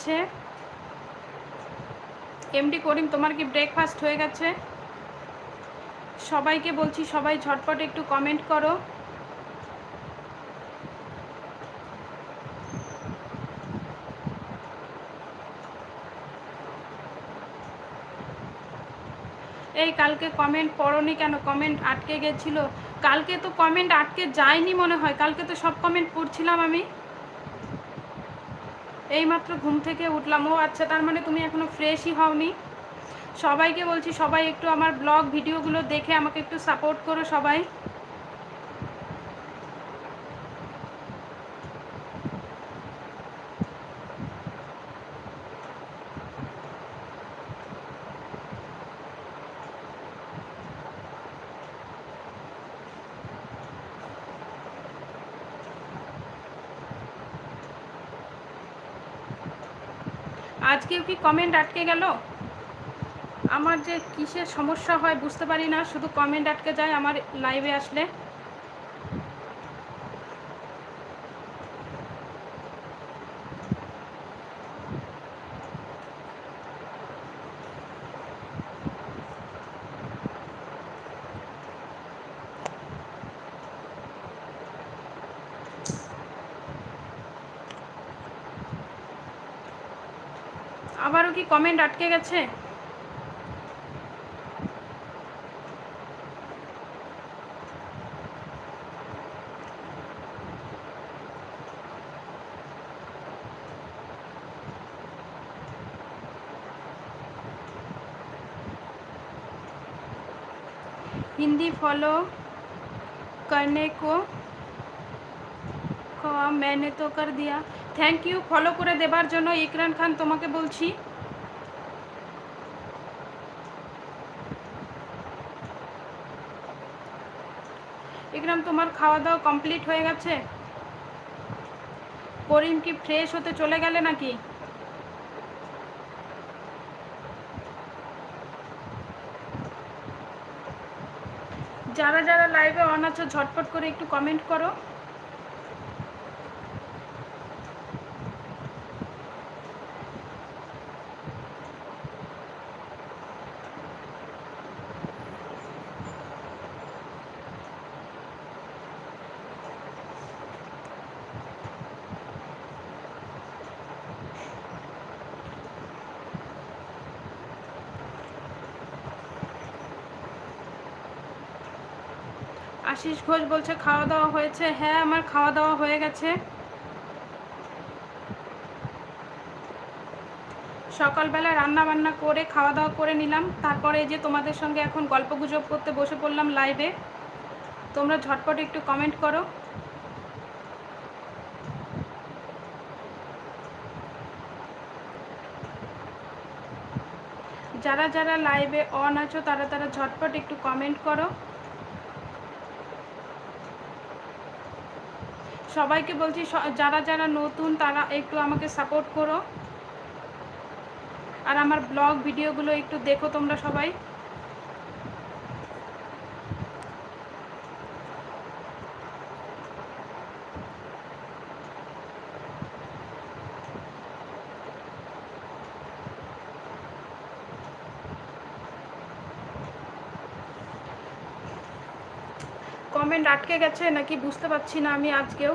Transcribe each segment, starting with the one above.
গেছে এমডি করিম, তোমার কি ব্রেকফাস্ট হয়ে গেছে? সবাইকে বলছি, সবাই ঝটপট একটু কমেন্ট করো। এই কালকে কমেন্ট পড়নি কেন? কমেন্ট আটকে গেছিল। কালকে তো কমেন্ট আটকে যায়নি মনে হয়। কালকে তো সব কমেন্ট পড়ছিলাম আমি। এইমাত্র ঘুম থেকে উঠলাম। ও আচ্ছা তার মানে তুমি এখনও ফ্রেশই হওনি? সবাইকে বলছি, সবাই একটু আমার ব্লগ, ভিডিওগুলো দেখে আমাকে একটু সাপোর্ট করো সবাই। আজকেও কি কমেন্ট আটকে গেল? আমার যে কিসের সমস্যা হয় বুঝতে পারি না, শুধু কমেন্ট আটকে যায়, আমার লাইভে আসলে। আবারও কি কমেন্ট আটকে গেছে हिंदी फॉलो करने को কওয়া मैंने तो कर दिया থ্যাংক ইউ ফলো করে দেবার জন্য ইকরান খান তোমাকে বলছি। ইকরাম, তোমার খাওয়া দাওয়া কমপ্লিট হয়ে গেছে? করিম কি ফ্রেশ হতে চলে গেলে নাকি? যারা যারা লাইভে অন আছো, ঝটপট করে একটু কমেন্ট করো। আশিস ঘোষ বলছে, খাওয়া দাওয়া হয়েছে? হ্যাঁ আমার খাওয়া দাওয়া হয়ে গেছে। সকালবেলা রান্না বান্না করে, খাওয়া দাওয়া করে নিলাম। তারপরে যে তোমাদের সঙ্গে এখন গল্প গুজব করতে বসে পড়লাম লাইভে তোমরা ঝটপট একটু কমেন্ট করো। যারা যারা লাইভে অন আছো, তারা তারা ঝটপট একটু কমেন্ট করো। সবাইকে বলছি যারা যারা নতুন তারা একটু আমাকে সাপোর্ট করো। আর আমার ব্লগ ভিডিওগুলো একটু দেখো তোমরা সবাই। কমেন্ট আটকে গেছে নাকি বুঝতে পারছি না আমি আজকেও।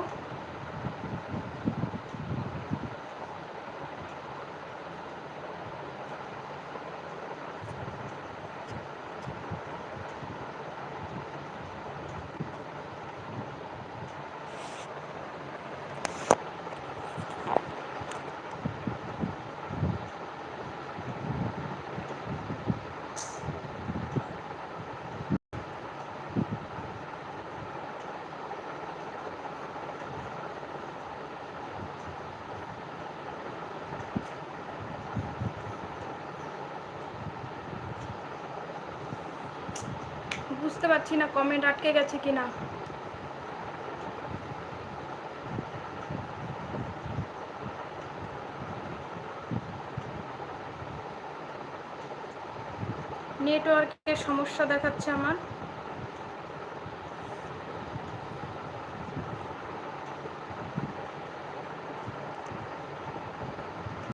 বুঝতে পারছি না কমেন্ট আটকে গেছে কি না নেটওয়ার্কের সমস্যা দেখাচ্ছে আমার।